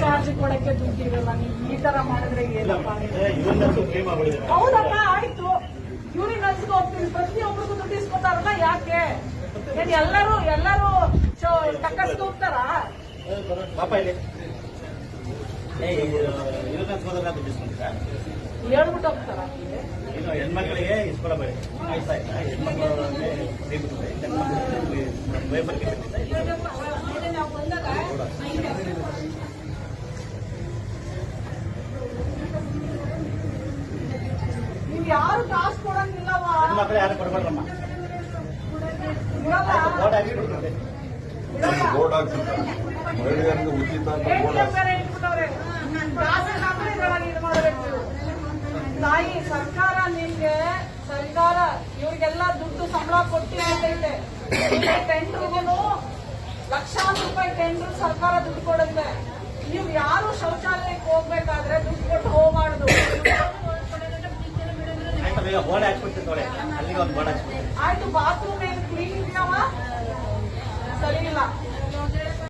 Charge ಕೊಡಕ್ಕೆ ದುಡ್ಡಿರಲ್ಲ ಈ ತರ ಮಾಡಿದ್ರೆ ಏನಪ್ಪ ಹೌದಪ್ಪ, ಆಯ್ತು. ಇವ್ರಿಗೆ ಅನ್ಸ್ಕೊ ಹೋಗ್ತೀನಿ. ಪ್ರತಿಯೊಬ್ಬರಿಗೂ ದುಡ್ಡು ಇಸ್ಕೊತಾರಲ್ಲ ಯಾಕೆ? ಎಲ್ಲರೂ ಎಲ್ಲರೂ ಟಕ್ಕಸ್ಗೆ ಹೋಗ್ತಾರ? ಹೇಳ್ಬಿಟ್ಟು ಹೋಗ್ತಾರ. ಇನ್ನು ಹೆಣ್ಮಕ್ಳಿಗೆ ಆಯ್ತಾ ಆಯ್ತಾ? ಸಿಗುತ್ತೆ ನೀವ್ ಯಾರು ಕಾಸು ಕೊಡಂಗಿಲ್ಲವಾ ಹೆಣ್ಮಕ್ಳು ಯಾರು ಬೋರ್ಡ್ ಹಾಕ್ಸಿದ್ದಾರೆ ಮಹಿಳೆಯರಿಗೆ ಉಚಿತ ಬೋರ್ಡ್ ATM ಇದ್ರೊಳಗೆ ಇದು ಮಾಡ್ಬೇಕು. ತಾಯಿ ಸರ್ಕಾರ ನಿಮ್ಗೆ ಸರ್ಕಾರ ಇವ್ರಿಗೆಲ್ಲ ದುಡ್ಡು ಸಂಬಳ ಕೊಟ್ಟಿದೆ ಅಂತ ಹೇಳಿದೆ. ಟೆಂಡರ್ಗೂ ಲಕ್ಷಾಂತರ ರೂಪಾಯಿ ಟೆಂಡರ್ ಸರ್ಕಾರ ದುಡ್ಡು ಕೊಡುತ್ತೆ. ನೀವು ಯಾರು ಶೌಚಾಲಯಕ್ಕೆ ಹೋಗ್ಬೇಕಾದ್ರೆ ದುಡ್ಡು ಕೊಟ್ಟು ಹೋಗ್ಬಾರ್ದು. ಮಾಡುದು ಆಯ್ತು ಬಾತ್ರೂಮ್ ಏನು ಕ್ಲೀನ್ ಇದೆಯವ ಸರಿ ಇಲ್ಲ